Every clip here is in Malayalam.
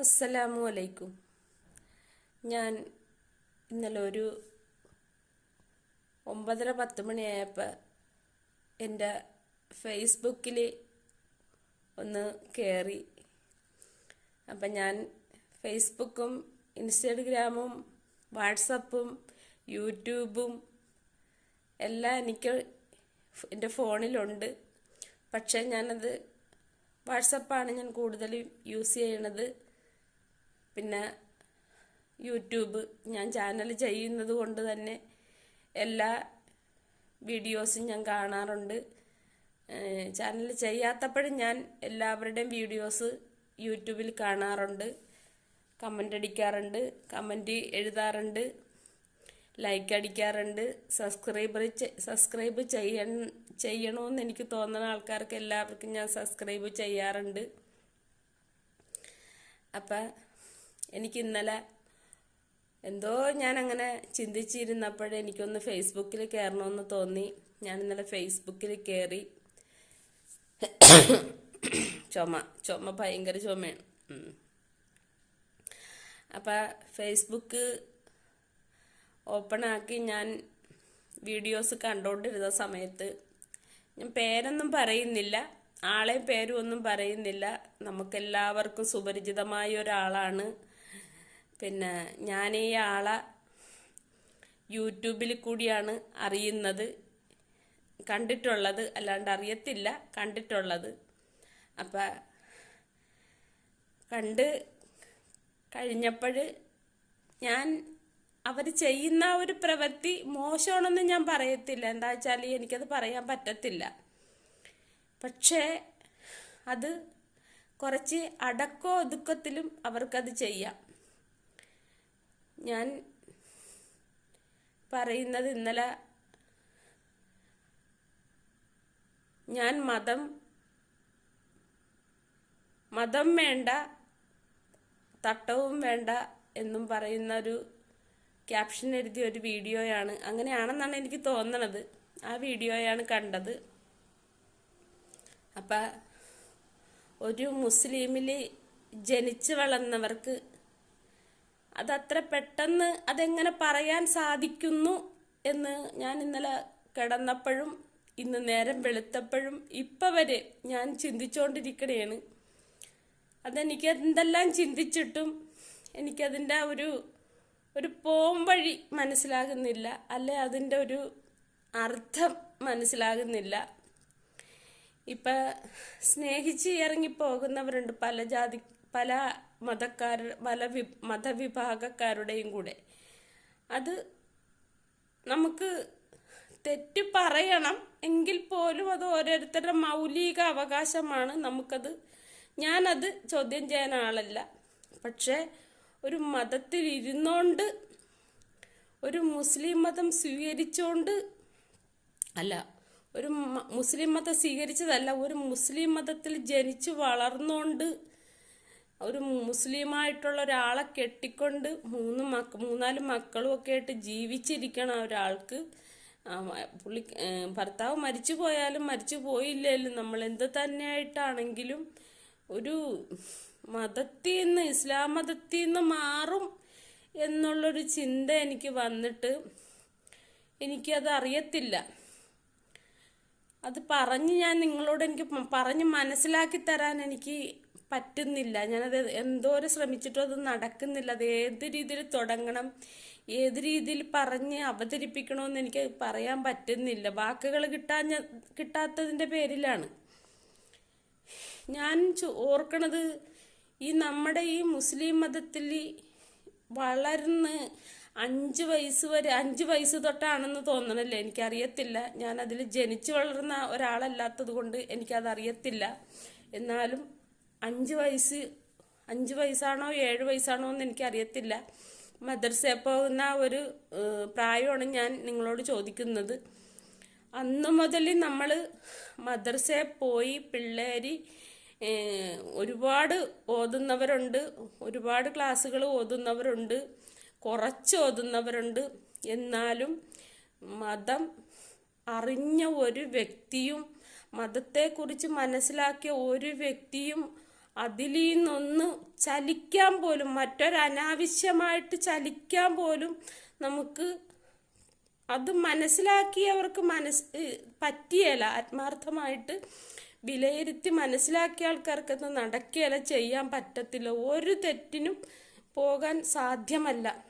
അസ്സലാമു അലൈക്കും. ഞാൻ ഇന്നലെ ഒരു ഒമ്പതര പത്ത് മണിയായപ്പോൾ എന്റെ ഫേസ്ബുക്കിൽ ഒന്ന് കയറി അപ്പം ഞാൻ ഫേസ്ബുക്കും ഇൻസ്റ്റഗ്രാമും വാട്സപ്പും യൂട്യൂബും എല്ലാം എനിക്ക് എന്റെ ഫോണിലുണ്ട്. പക്ഷേ ഞാനത് വാട്സപ്പാണ് ഞാൻ കൂടുതലും യൂസ് ചെയ്യണത്. പിന്നെ യൂട്യൂബ് ഞാൻ ചാനൽ ചെയ്യുന്നത് കൊണ്ട് തന്നെ എല്ലാ വീഡിയോസും ഞാൻ കാണാറുണ്ട്. ചാനൽ ചെയ്യാത്തപ്പോഴും ഞാൻ എല്ലാവരുടെയും വീഡിയോസ് യൂട്യൂബിൽ കാണാറുണ്ട്. കമന്റ് അടിക്കാറുണ്ട് കമന്റ് എഴുതാറുണ്ട് ലൈക്ക് അടിക്കാറുണ്ട്. സബ്സ്ക്രൈബർ സബ്സ്ക്രൈബ് ചെയ്യ ചെയ്യണമെന്ന് എനിക്ക് തോന്നുന്ന ആൾക്കാർക്ക് എല്ലാവർക്കും ഞാൻ സബ്സ്ക്രൈബ് ചെയ്യാറുണ്ട്. അപ്പം എനിക്ക് ഇന്നലെ എന്തോ ഞാൻ അങ്ങനെ ചിന്തിച്ചിരുന്നപ്പോഴേ എനിക്കൊന്ന് ഫേസ്ബുക്കിൽ കയറണമെന്ന് തോന്നി. ഞാൻ ഇന്നലെ ഫേസ്ബുക്കിൽ കയറി ചുമ ചുമ ഭയങ്കര ചുമയാണ്. അപ്പം ഫേസ്ബുക്ക് ഓപ്പൺ ആക്കി ഞാൻ വീഡിയോസ് കണ്ടുകൊണ്ടിരുന്ന സമയത്ത് ഞാൻ പേരൊന്നും പറയുന്നില്ല ആളെ പേരും ഒന്നും പറയുന്നില്ല. നമുക്കെല്ലാവർക്കും സുപരിചിതമായ ഒരാളാണ്. പിന്നെ ഞാൻ ഈ ആളെ യൂട്യൂബിൽ കൂടിയാണ് അറിയുന്നത്. കണ്ടിട്ടുള്ളത് അല്ലാണ്ട് അറിയത്തില്ല കണ്ടിട്ടുള്ളത്. അപ്പം കണ്ട് കഴിഞ്ഞപ്പോൾ ഞാൻ അവർ ചെയ്യുന്ന ഒരു പ്രവൃത്തി മോശമാണെന്ന് ഞാൻ പറയത്തില്ല. എന്താ വെച്ചാൽ എനിക്കത് പറയാൻ പറ്റത്തില്ല. പക്ഷേ അത് കുറച്ച് അടക്കോ ഒതുക്കത്തിലും അവർക്കത് ചെയ്യാം. ഞാൻ പറയുന്നത് ഇന്നലെ ഞാൻ മതം മതം വേണ്ട തട്ടവും വേണ്ട എന്നും പറയുന്ന ഒരു ക്യാപ്ഷൻ എഴുതിയ ഒരു വീഡിയോയാണ്. അങ്ങനെയാണെന്നാണ് എനിക്ക് തോന്നണത്. ആ വീഡിയോയാണ് കണ്ടത്. അപ്പം ഒരു മുസ്ലിമിൽ ജനിച്ചു വളർന്നവർക്ക് അതത്ര പെട്ടെന്ന് അതെങ്ങനെ പറയാൻ സാധിക്കുന്നു എന്ന് ഞാൻ ഇന്നലെ കിടന്നപ്പോഴും ഇന്ന് നേരം വെളുത്തപ്പോഴും ഇപ്പം വരെ ഞാൻ ചിന്തിച്ചുകൊണ്ടിരിക്കണേണ് അതെനിക്ക് എന്തെല്ലാം ചിന്തിച്ചിട്ടും എനിക്കതിന്റെ ഒരു ഒരു പോംവഴി മനസ്സിലാകുന്നില്ല. അല്ലെ അതിന്റെ ഒരു അർത്ഥം മനസ്സിലാകുന്നില്ല. ഇപ്പം സ്നേഹിച്ച് ഇറങ്ങിപ്പോകുന്നവരുണ്ട് പല ജാതി പല മതക്കാർ പല വി മതവിഭാഗക്കാരുടെയും കൂടെ. അത് നമുക്ക് തെറ്റ് പറയണം എങ്കിൽ പോലും അത് ഓരോരുത്തരുടെ മൗലിക അവകാശമാണ്. നമുക്കത് ഞാനത് ചോദ്യം ചെയ്യാൻ ആളല്ല. പക്ഷേ ഒരു മതത്തിൽ ഇരുന്നോണ്ട് ഒരു മുസ്ലിം മതം സ്വീകരിച്ചുകൊണ്ട് അല്ല ഒരു മുസ്ലിം മതം സ്വീകരിച്ചതല്ല ഒരു മുസ്ലിം മതത്തിൽ ജനിച്ചു വളർന്നുകൊണ്ട് ഒരു മുസ്ലിമായിട്ടുള്ള ഒരാളെ കെട്ടിക്കൊണ്ട് മൂന്ന് മക്ക മൂന്നാൽ മക്കളും ഒക്കെ ആയിട്ട് ജീവിച്ചിരിക്കണം ഒരാൾക്ക് പുള്ളി ഭർത്താവ് മരിച്ചു പോയാലും മരിച്ചു പോയില്ലേലും നമ്മൾ എന്ത് തന്നെയായിട്ടാണെങ്കിലും ഒരു മതത്തിൽ നിന്ന് ഇസ്ലാം മതത്തിൽ നിന്ന് മാറും എന്നുള്ളൊരു ചിന്ത എനിക്ക് വന്നിട്ട് എനിക്കത് അറിയത്തില്ല. അത് പറഞ്ഞ് ഞാൻ നിങ്ങളോട് എനിക്ക് പറഞ്ഞ് മനസ്സിലാക്കി തരാൻ എനിക്ക് പറ്റുന്നില്ല. ഞാനത് എന്തോരം ശ്രമിച്ചിട്ടും അത് നടക്കുന്നില്ല. അത് ഏത് രീതിയിൽ തുടങ്ങണം ഏത് രീതിയിൽ പറഞ്ഞ് അവതരിപ്പിക്കണമെന്ന് എനിക്ക് പറയാൻ പറ്റുന്നില്ല. വാക്കുകൾ കിട്ടാൻ കിട്ടാത്തതിന്റെ പേരിലാണ്. ഞാൻ ഓർക്കണത് ഈ നമ്മുടെ ഈ മുസ്ലിം മതത്തിൽ വളർന്ന് അഞ്ച് വയസ്സ് വരെ അഞ്ച് വയസ്സ് തൊട്ടാണെന്ന് തോന്നണല്ലേ? എനിക്കറിയത്തില്ല. ഞാൻ അതിൽ ജനിച്ചു വളർന്ന ഒരാളല്ലാത്തത് കൊണ്ട് എനിക്കതറിയത്തില്ല. എന്നാലും അഞ്ച് വയസ്സ് അഞ്ച് വയസ്സാണോ ഏഴ് വയസ്സാണോ എന്ന് എനിക്ക് അറിയത്തില്ല മദർസയിൽ പോകുന്ന ഒരു പ്രായമാണ് ഞാൻ നിങ്ങളോട് ചോദിക്കുന്നത്. അന്ന് മുതൽ നമ്മൾ മദർസെ പോയി പിള്ളേര് ഒരുപാട് ഓതുന്നവരുണ്ട് ഒരുപാട് ക്ലാസ്സുകൾ ഓതുന്നവരുണ്ട് കുറച്ച് ഓതുന്നവരുണ്ട്. എന്നാലും മതം അറിഞ്ഞ ഒരു വ്യക്തിയും മതത്തെക്കുറിച്ച് മനസ്സിലാക്കിയ ഒരു വ്യക്തിയും അതിൽ നിന്നൊന്ന് ചലിക്കാൻ പോലും മറ്റൊരനാവശ്യമായിട്ട് ചലിക്കാൻ പോലും നമുക്ക് അത് മനസ്സിലാക്കിയവർക്ക് മനസ് പറ്റിയല്ല ആത്മാർത്ഥമായിട്ട് വിലയിരുത്തി മനസ്സിലാക്കിയ ആൾക്കാർക്ക് അത് നടക്കുകയല്ല ചെയ്യാൻ പറ്റത്തില്ല. ഒരു തെറ്റിനും പോകാൻ സാധ്യമല്ല.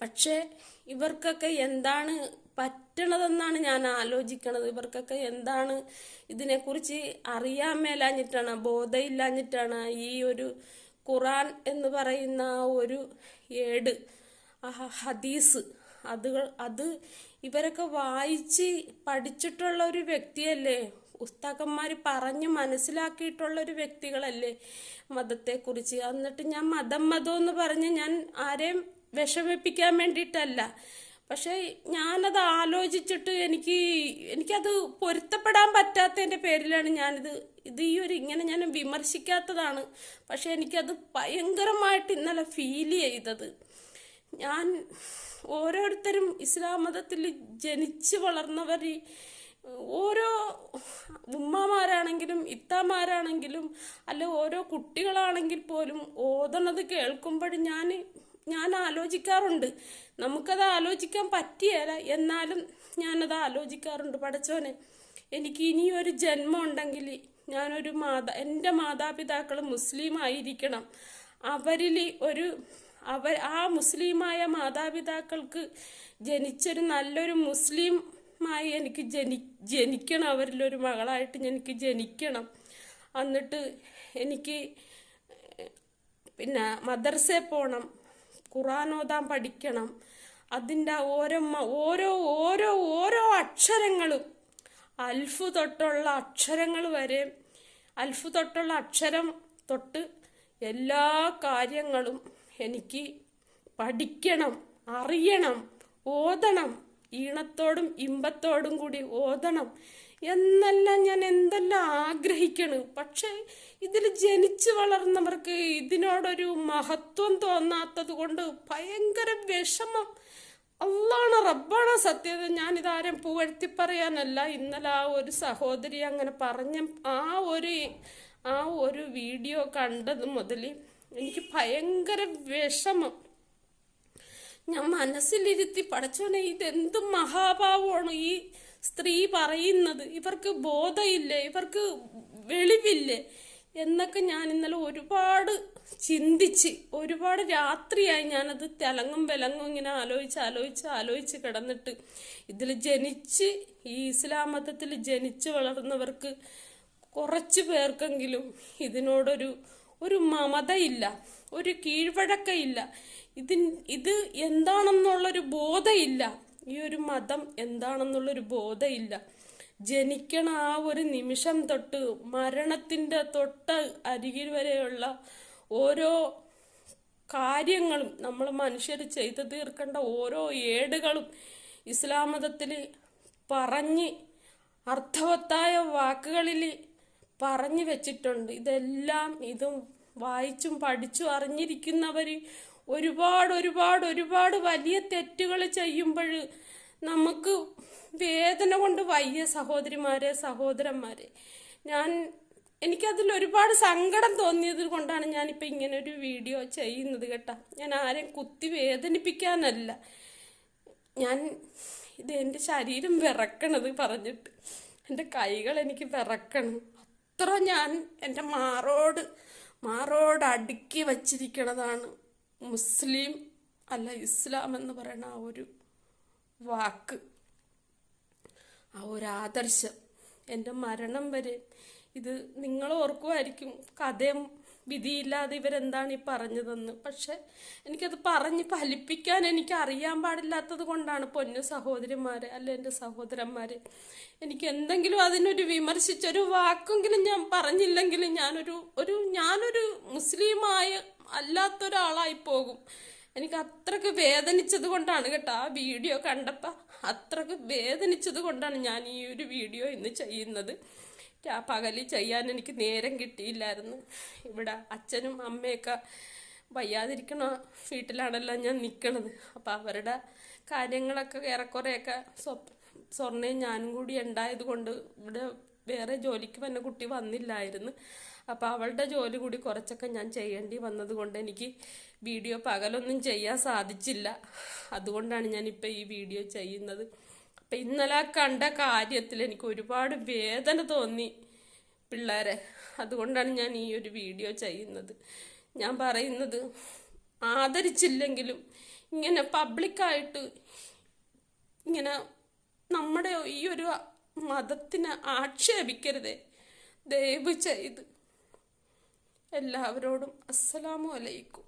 പക്ഷേ ഇവർക്കൊക്കെ എന്താണ് പറ്റണതെന്നാണ് ഞാൻ ആലോചിക്കണത്. ഇവർക്കൊക്കെ എന്താണ് ഇതിനെക്കുറിച്ച് അറിയാൻ മേലാഞ്ഞിട്ടാണ് ബോധമില്ലാഞ്ഞിട്ടാണ് ഈ ഒരു ഖുറാൻ എന്ന് പറയുന്ന ഒരു ഏട് ഹദീസ്. അത് അത് ഇവരൊക്കെ വായിച്ച് പഠിച്ചിട്ടുള്ള ഒരു വ്യക്തിയല്ലേ? ഉസ്താക്കന്മാർ പറഞ്ഞ് മനസ്സിലാക്കിയിട്ടുള്ള ഒരു വ്യക്തികളല്ലേ മതത്തെക്കുറിച്ച്. എന്നിട്ട് ഞാൻ മതം മതം എന്ന് പറഞ്ഞ് ഞാൻ ആരെയും വിഷമിപ്പിക്കാൻ വേണ്ടിയിട്ടല്ല. പക്ഷെ ഞാനത് ആലോചിച്ചിട്ട് എനിക്ക് എനിക്കത് പൊരുത്തപ്പെടാൻ പറ്റാത്തതിന്റെ പേരിലാണ് ഞാനിത് ഇത് ഈ ഒരു ഇങ്ങനെ ഞാൻ വിമർശിക്കാത്തതാണ്. പക്ഷെ എനിക്കത് ഭയങ്കരമായിട്ട് ഇന്നലെ ഫീൽ ചെയ്തത്. ഞാൻ ഓരോരുത്തരും ഇസ്ലാം മതത്തിൽ ജനിച്ചു വളർന്നവർ ഓരോ ഉമ്മമാരാണെങ്കിലും ഇത്താമാരാണെങ്കിലും അല്ലെ ഓരോ കുട്ടികളാണെങ്കിൽ പോലും ഓതണത് കേൾക്കുമ്പോൾ ഞാൻ ഞാൻ ആലോചിക്കാറുണ്ട്. നമുക്കത് ആലോചിക്കാൻ പറ്റിയല്ല എന്നാലും ഞാനത് ആലോചിക്കാറുണ്ട്. പടച്ചോനെ എനിക്ക് ഇനിയൊരു ജന്മം ഉണ്ടെങ്കിൽ ഞാനൊരു മാതാ എന്റെ മാതാപിതാക്കൾ മുസ്ലിം ആയിരിക്കണം അവരിൽ ഒരു അവർ ആ മുസ്ലിമായ മാതാപിതാക്കൾക്ക് ജനിച്ചൊരു നല്ലൊരു മുസ്ലിമായി എനിക്ക് ജനി ജനിക്കണം. അവരിലൊരു മകളായിട്ട് എനിക്ക് ജനിക്കണം. എന്നിട്ട് എനിക്ക് പിന്നെ മദർസയിൽ പോകണം ഖുറാൻ ഓതാൻ പഠിക്കണം. അതിന്റെ ഓരോ ഓരോ ഓരോ ഓരോ അക്ഷരങ്ങളും അൽഫ് തൊട്ടുള്ള അക്ഷരങ്ങൾ വരെ അൽഫ് തൊട്ടുള്ള അക്ഷരം തൊട്ട് എല്ലാ കാര്യങ്ങളും എനിക്ക് പഠിക്കണം അറിയണം ഓതണം. ഈണത്തോടും ഇമ്പത്തോടും കൂടി ഓതണം. എന്നെല്ലാം ഞാൻ എന്തെല്ലാം ആഗ്രഹിക്കണ്. പക്ഷേ ഇതിൽ ജനിച്ചു വളർന്നവർക്ക് ഇതിനോടൊരു മഹത്വം തോന്നാത്തത് കൊണ്ട് ഭയങ്കര വിഷമം. അള്ളാണ് റബ്ബാണ് സത്യത. ഞാനിതാരും പുകഴ്ത്തി പറയാനല്ല. ഇന്നലെ ആ ഒരു സഹോദരി അങ്ങനെ പറഞ്ഞ ആ ഒരു ആ ഒരു വീഡിയോ കണ്ടത് മുതൽ എനിക്ക് ഭയങ്കര വിഷമം. ഞാൻ മനസ്സിലിരുത്തി പഠിച്ചോനെ ഇതെന്ത് മഹാഭാവമാണ്? ഈ സ്ത്രീ പറയുന്നത് ഇവർക്ക് ബോധമില്ലേ ഇവർക്ക് വെളിവില്ലേ എന്നൊക്കെ ഞാൻ ഇന്നലെ ഒരുപാട് ചിന്തിച്ച് ഒരുപാട് രാത്രിയായി ഞാനത് തിളങ്ങും വിലങ്ങും ഇങ്ങനെ ആലോചിച്ച് ആലോചിച്ച് ആലോചിച്ച് കിടന്നിട്ട് ഇതിൽ ജനിച്ച് ഈ ഇസ്ലാം മതത്തിൽ ജനിച്ച് വളർന്നവർക്ക് കുറച്ച് പേർക്കെങ്കിലും ഇതിനോടൊരു ഒരു മമതയില്ല ഒരു കീഴ്വഴക്കയില്ല. ഇതിൻ ഇത് എന്താണെന്നുള്ളൊരു ബോധമില്ല ഈ ഒരു മതം എന്താണെന്നുള്ളൊരു ബോധമില്ല ജനിക്കണ ആ ഒരു നിമിഷം തൊട്ട് മരണത്തിന്റെ തൊട്ട് അരികിൽ വരെയുള്ള ഓരോ കാര്യങ്ങളും നമ്മൾ മനുഷ്യർ ചെയ്തു തീർക്കേണ്ട ഓരോ ഏടുകളും ഇസ്ലാം മതത്തിൽ പറഞ്ഞ് അർത്ഥവത്തായ വാക്കുകളിൽ പറഞ്ഞു വെച്ചിട്ടുണ്ട്. ഇതെല്ലാം ഇതും വായിച്ചും പഠിച്ചും അറിഞ്ഞിരിക്കുന്നവർ ഒരുപാട് ഒരുപാട് ഒരുപാട് വലിയ തെറ്റുകൾ ചെയ്യുമ്പോൾ നമുക്ക് വേദന കൊണ്ട് വയ്യ സഹോദരിമാരെ സഹോദരന്മാരെ. ഞാൻ എനിക്കതിൽ ഒരുപാട് സങ്കടം തോന്നിയത് കൊണ്ടാണ് ഞാനിപ്പോൾ ഇങ്ങനെ ഒരു വീഡിയോ ചെയ്യുന്നത് കേട്ടാ. ഞാൻ ആരെയും കുത്തി വേദനിപ്പിക്കാനല്ല. ഞാൻ ഇത് എന്റെ ശരീരം വിറക്കണത് പറഞ്ഞിട്ട് എന്റെ കൈകൾ എനിക്ക് വിറക്കണം. അത്ര ഞാൻ എന്റെ മാറോട് മാറോട് അടുക്കി വച്ചിരിക്കണതാണ്. മുസ്ലിം അല്ല ഇസ്ലാം എന്ന് പറയുന്ന ആ ഒരു വാക്ക് ആ ഒരു ആദർശം എന്റെ മരണം വരെ ഇത് നിങ്ങൾ ഓർക്കുമായിരിക്കും കഥയും വിധിയില്ലാതെ ഇവരെന്താണ് ഈ പറഞ്ഞതെന്ന്. പക്ഷെ എനിക്കത് പറഞ്ഞ് ഫലിപ്പിക്കാൻ എനിക്ക് അറിയാൻ പാടില്ലാത്തത് കൊണ്ടാണ് പൊന്നു സഹോദരിമാരെ അല്ല എന്റെ സഹോദരന്മാരെ. എനിക്ക് എന്തെങ്കിലും അതിനൊരു വിമർശിച്ചൊരു വാക്കെങ്കിലും ഞാൻ പറഞ്ഞില്ലെങ്കിലും ഞാനൊരു ഒരു ഞാനൊരു മുസ്ലിമായ അല്ലാത്തൊരാളായി പോകും. എനിക്ക് അത്രയ്ക്ക് വേദനിച്ചത് കൊണ്ടാണ് കേട്ടോ ആ വീഡിയോ കണ്ടപ്പോൾ അത്രയ്ക്ക് വേദനിച്ചത് കൊണ്ടാണ് ഞാൻ ഈ ഒരു വീഡിയോ ഇന്ന് ചെയ്യുന്നത്. ആ പകൽ ചെയ്യാൻ എനിക്ക് നേരം കിട്ടിയില്ലായിരുന്നു. ഇവിടെ അച്ഛനും അമ്മയൊക്കെ വയ്യാതിരിക്കണ വീട്ടിലാണല്ലോ ഞാൻ നിൽക്കണത് അപ്പം അവരുടെ കാര്യങ്ങളൊക്കെ ഏറെക്കുറെയൊക്കെ സ്വർണയും ഞാനും കൂടി ഉണ്ടായത് കൊണ്ട് ഇവിടെ വേറെ ജോലിക്ക് വന്ന കുട്ടി വന്നില്ലായിരുന്നു. അപ്പോൾ അവളുടെ ജോലി കൂടി കുറച്ചൊക്കെ ഞാൻ ചെയ്യേണ്ടി വന്നത് കൊണ്ട് എനിക്ക് വീഡിയോ പകലൊന്നും ചെയ്യാൻ സാധിച്ചില്ല. അതുകൊണ്ടാണ് ഞാൻ ഈ വീഡിയോ ചെയ്യുന്നത്. അപ്പം ഇന്നലെ കണ്ട കാര്യത്തിൽ എനിക്ക് ഒരുപാട് വേദന തോന്നി പിള്ളേരെ. അതുകൊണ്ടാണ് ഞാൻ ഈ ഒരു വീഡിയോ ചെയ്യുന്നത്. ഞാൻ പറയുന്നത് ആദരിച്ചില്ലെങ്കിലും ഇങ്ങനെ പബ്ലിക്കായിട്ട് ഇങ്ങനെ നമ്മുടെ ഈ ഒരു മതത്തിനെ ആക്ഷേപിക്കരുതേ. ദയവ് ചെയ്ത് എല്ലാവരോടും അസ്സലാമു അലൈക്കും.